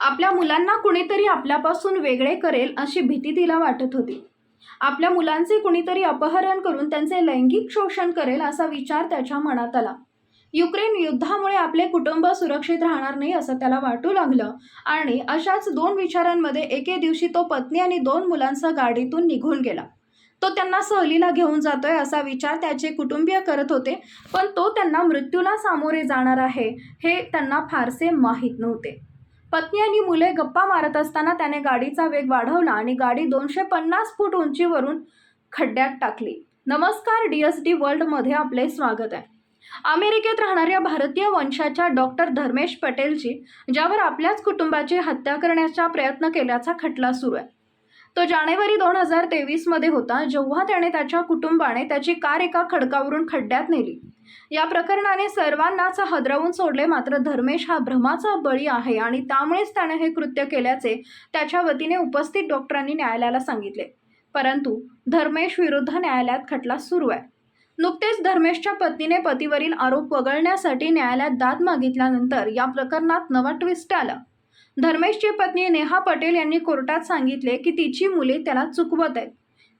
आपल्या मुलांना कुणीतरी आपल्यापासून वेगळे करेल अशी भीती तिला वाटत होती. आपल्या मुलांचे कुणीतरी अपहरण करून त्यांचे लैंगिक शोषण करेल असा विचार त्याच्या मनात आला. युक्रेन युद्धामुळे आपले कुटुंब सुरक्षित राहणार नाही असं त्याला वाटू लागलं आणि अशाच दोन विचारांमध्ये एके दिवशी तो पत्नी आणि दोन मुलांसह गाडीतून निघून गेला. तो त्यांना सहलीला घेऊन जातोय असा विचार त्याचे कुटुंबीय करत होते पण तो त्यांना मृत्यूला सामोरे जाणार आहे हे त्यांना फारसे माहीत नव्हते. पत्नी आणि मुले गप्पा मारत असताना त्याने गाडीचा वेग वाढवला आणि गाडी दोनशे पन्नास फूट उंचीवरून खड्ड्यात टाकली. नमस्कार डी एस डी वर्ल्डमध्ये आपले स्वागत आहे. अमेरिकेत राहणाऱ्या भारतीय वंशाच्या डॉक्टर धर्मेश पटेलची ज्यावर आपल्याच कुटुंबाची हत्या करण्याचा प्रयत्न केल्याचा खटला सुरू आहे. तो जानेवारी दोन हजार तेवीसमध्ये होता जेव्हा त्याने त्याच्या कुटुंबाने त्याची कार एका खडकावरून खड्ड्यात नेली. या प्रकरणाने सर्वांनाच हदरवून सोडले मात्र धर्मेश हा भ्रमाचा बळी आहे आणि त्यामुळेच त्याने हे कृत्य केल्याचे त्याच्या वतीने उपस्थित डॉक्टरांनी न्यायालयाला सांगितले. परंतु धर्मेश विरुद्ध न्यायालयात खटला सुरू आहे. नुकतेच धर्मेशच्या पत्नीने पतीवरील आरोप वगळण्यासाठी न्यायालयात दाद मागितल्यानंतर या प्रकरणात नवा ट्विस्ट आला. धर्मेशची पत्नी नेहा पटेल यांनी कोर्टात सांगितले की तिची मुले त्याला चुकवत आहेत.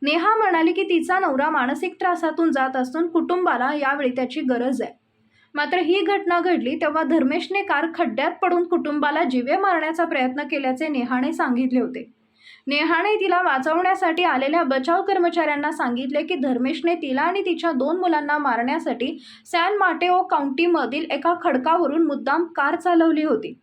नेहा म्हणाली की तिचा नवरा मानसिक त्रासातून जात असून कुटुंबाला यावेळी त्याची गरज आहे. मात्र ही घटना घडली तेव्हा धर्मेशने कार खड्ड्यात पडून कुटुंबाला जीवे मारण्याचा प्रयत्न केल्याचे नेहाने सांगितले होते. नेहाने तिला वाचवण्यासाठी आलेल्या बचाव कर्मचाऱ्यांना सांगितले की धर्मेशने तिला आणि तिच्या दोन मुलांना मारण्यासाठी सॅन माटेओ काउंटीमधील एका खडकावरून मुद्दाम कार चालवली होती.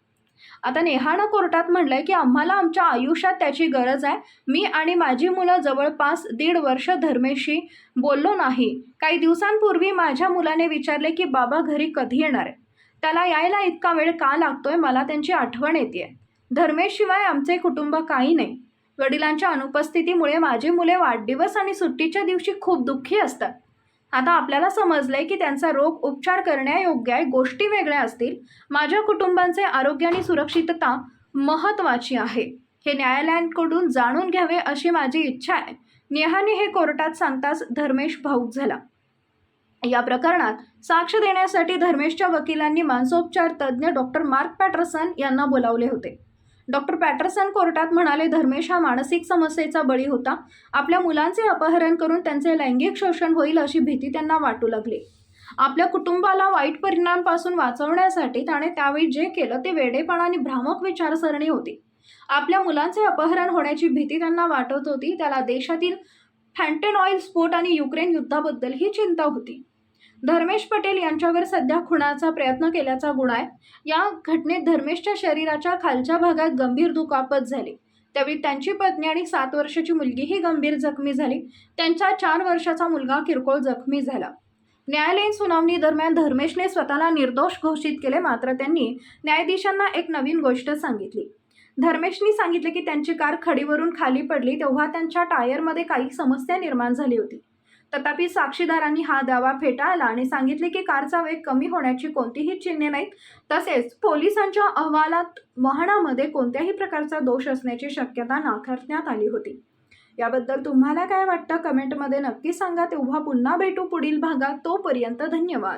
आता नेहानं कोर्टात म्हटलंय की आम्हाला आमच्या आयुष्यात त्याची गरज आहे. मी आणि माझी मुलं जवळपास दीड वर्ष धर्मेशी बोललो नाही. काही दिवसांपूर्वी माझ्या मुलाने विचारले की बाबा घरी कधी येणार आहे? त्याला यायला इतका वेळ का लागतोय? मला त्यांची आठवण येते धर्मेशिवाय आमचे कुटुंब काही नाही. वडिलांच्या अनुपस्थितीमुळे माझी मुले वाढदिवस आणि सुट्टीच्या दिवशी खूप दुःखी असतात. आता आपल्याला समजलंय की त्यांचा रोग उपचार करण्यायोग्य आहे गोष्टी वेगळ्या असतील. माझ्या कुटुंबांचे आरोग्य आणि सुरक्षितता महत्त्वाची आहे. हे न्यायालयांकडून जाणून घ्यावे अशी माझी इच्छा आहे. नेहाने हे कोर्टात सांगताच धर्मेश भाऊक झाला. या प्रकरणात साक्ष देण्यासाठी धर्मेशच्या वकिलांनी मानसोपचार तज्ज्ञ डॉक्टर मार्क पॅटरसन यांना बोलावले होते. डॉक्टर पॅटरसन कोर्टात म्हणाले धर्मेश हा मानसिक समस्येचा बळी होता. आपल्या मुलांचे अपहरण करून त्यांचे लैंगिक शोषण होईल अशी भीती त्यांना वाटू लागली. आपल्या कुटुंबाला वाईट परिणामांपासून वाचवण्यासाठी त्याने त्यावेळी जे केलं ते वेडेपणा आणि भ्रामक विचारसरणी होती. आपल्या मुलांचे अपहरण होण्याची भीती त्यांना वाटत होती. त्याला देशातील फॅन्टेन ऑइल स्फोट आणि युक्रेन युद्धाबद्दल ही चिंता होती. धर्मेश पटेल यांच्यावर सध्या खुणाचा प्रयत्न केल्याचा गुन्हा आहे. या घटनेत धर्मेशच्या शरीराच्या खालच्या भागात गंभीर दुखापत झाली. त्यावेळी त्यांची पत्नी आणि सात वर्षाची मुलगीही गंभीर जखमी झाली. त्यांचा चार वर्षाचा मुलगा किरकोळ जखमी झाला. न्यायालयीन सुनावणी दरम्यान धर्मेशने स्वतःला निर्दोष घोषित केले मात्र त्यांनी न्यायाधीशांना एक नवीन गोष्ट सांगितली. धर्मेशनी सांगितले की त्यांची कार खडीवरून खाली पडली तेव्हा त्यांच्या टायरमध्ये काही समस्या निर्माण झाली होती. तथापि साक्षीदारांनी हा दावा फेटाळला आणि सांगितले की कारचा वेग कमी होण्याची कोणतीही चिन्हे नाहीत. तसेच पोलिसांच्या अहवालात वाहनामध्ये कोणत्याही प्रकारचा दोष असण्याची शक्यता नाकारण्यात आली होती. याबद्दल तुम्हाला काय वाटतं? कमेंटमध्ये नक्की सांगा. तेव्हा पुन्हा भेटू पुढील भागात. तोपर्यंत धन्यवाद.